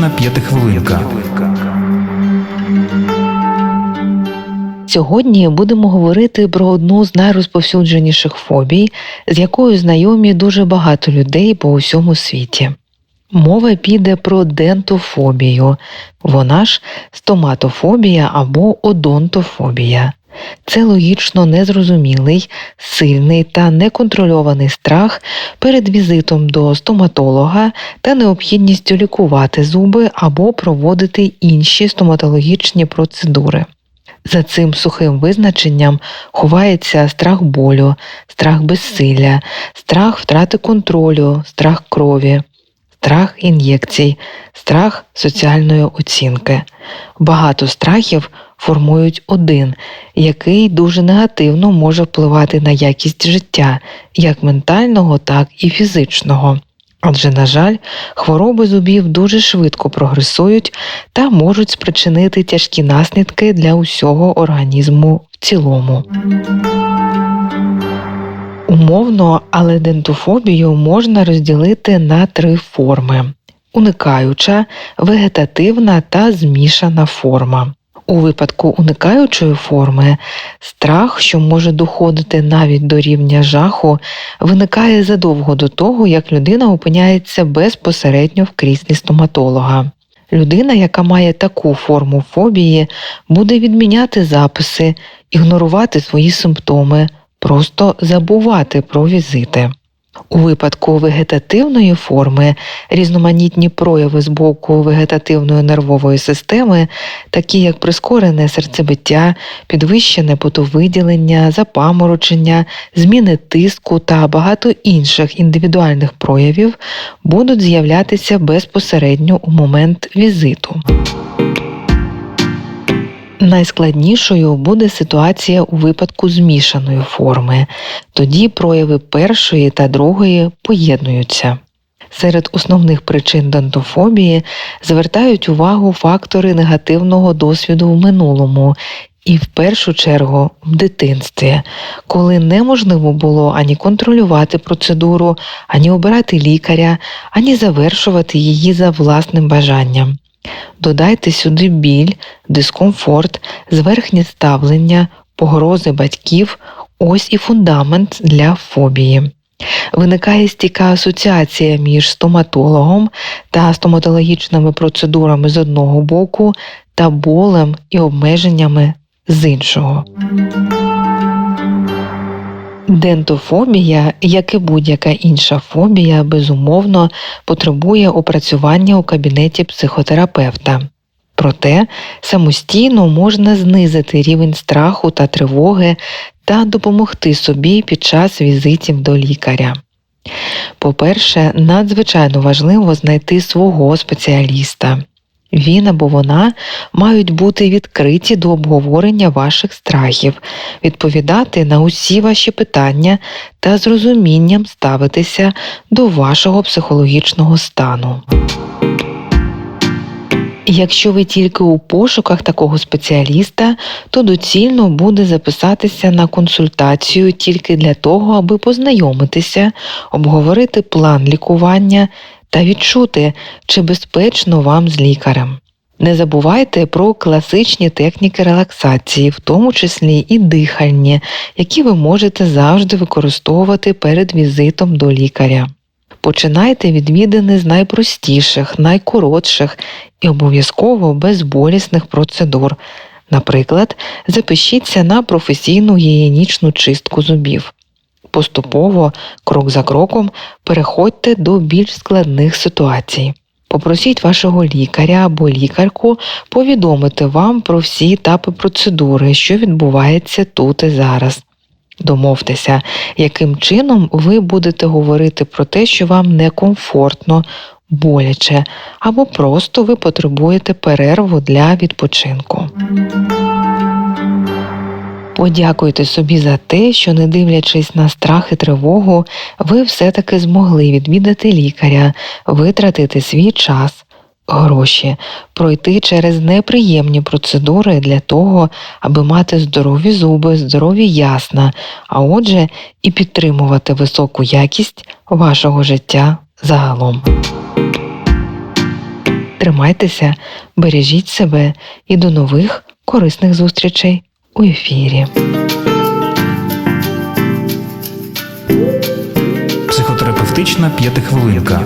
Стоматологічна п'ятихвилинка. Сьогодні будемо говорити про одну з найрозповсюдженіших фобій, з якою знайомі дуже багато людей по усьому світі. Мова піде про дентофобію, вона ж стоматофобія або одонтофобія. Це логічно незрозумілий, сильний та неконтрольований страх перед візитом до стоматолога та необхідністю лікувати зуби або проводити інші стоматологічні процедури. За цим сухим визначенням ховається страх болю, страх безсилля, страх втрати контролю, страх крові, страх ін'єкцій, страх соціальної оцінки. Багато страхів формують один, який дуже негативно може впливати на якість життя, як ментального, так і фізичного. Адже, на жаль, хвороби зубів дуже швидко прогресують та можуть спричинити тяжкі наслідки для усього організму в цілому. Умовно, але дентофобію можна розділити на три форми: уникаюча, вегетативна та змішана форма. У випадку уникаючої форми страх, що може доходити навіть до рівня жаху, виникає задовго до того, як людина опиняється безпосередньо в кріслі стоматолога. Людина, яка має таку форму фобії, буде відміняти записи, ігнорувати свої симптоми, просто забувати про візити. У випадку вегетативної форми різноманітні прояви з боку вегетативної нервової системи, такі як прискорене серцебиття, підвищене потовиділення, запаморочення, зміни тиску та багато інших індивідуальних проявів, будуть з'являтися безпосередньо у момент візиту. Найскладнішою буде ситуація у випадку змішаної форми, тоді прояви першої та другої поєднуються. Серед основних причин дентофобії звертають увагу фактори негативного досвіду в минулому і в першу чергу в дитинстві, коли неможливо було ані контролювати процедуру, ані обирати лікаря, ані завершувати її за власним бажанням. Додайте сюди біль, дискомфорт, зверхнє ставлення, погрози батьків, ось і фундамент для фобії. Виникає стійка асоціація між стоматологом та стоматологічними процедурами з одного боку та болем і обмеженнями з іншого. Дентофобія, як і будь-яка інша фобія, безумовно потребує опрацювання у кабінеті психотерапевта. Проте самостійно можна знизити рівень страху та тривоги та допомогти собі під час візитів до лікаря. По-перше, надзвичайно важливо знайти свого спеціаліста. Він або вона мають бути відкриті до обговорення ваших страхів, відповідати на усі ваші питання та з розумінням ставитися до вашого психологічного стану. Якщо ви тільки у пошуках такого спеціаліста, то доцільно буде записатися на консультацію тільки для того, аби познайомитися, обговорити план лікування та відчути, чи безпечно вам з лікарем. Не забувайте про класичні техніки релаксації, в тому числі і дихальні, які ви можете завжди використовувати перед візитом до лікаря. Починайте відвідини з найпростіших, найкоротших і обов'язково безболісних процедур. Наприклад, запишіться на професійну гігієнічну чистку зубів. Поступово, крок за кроком, переходьте до більш складних ситуацій. Попросіть вашого лікаря або лікарку повідомити вам про всі етапи процедури, що відбувається тут і зараз. Домовтеся, яким чином ви будете говорити про те, що вам некомфортно, боляче, або просто ви потребуєте перерву для відпочинку. Подякуйте собі за те, що, не дивлячись на страх і тривогу, ви все-таки змогли відвідати лікаря, витратити свій час, гроші, пройти через неприємні процедури для того, аби мати здорові зуби, здорові ясна, а отже, і підтримувати високу якість вашого життя загалом. Тримайтеся, бережіть себе і до нових корисних зустрічей у ефірі. Психотерапевтична п'ятихвилинка.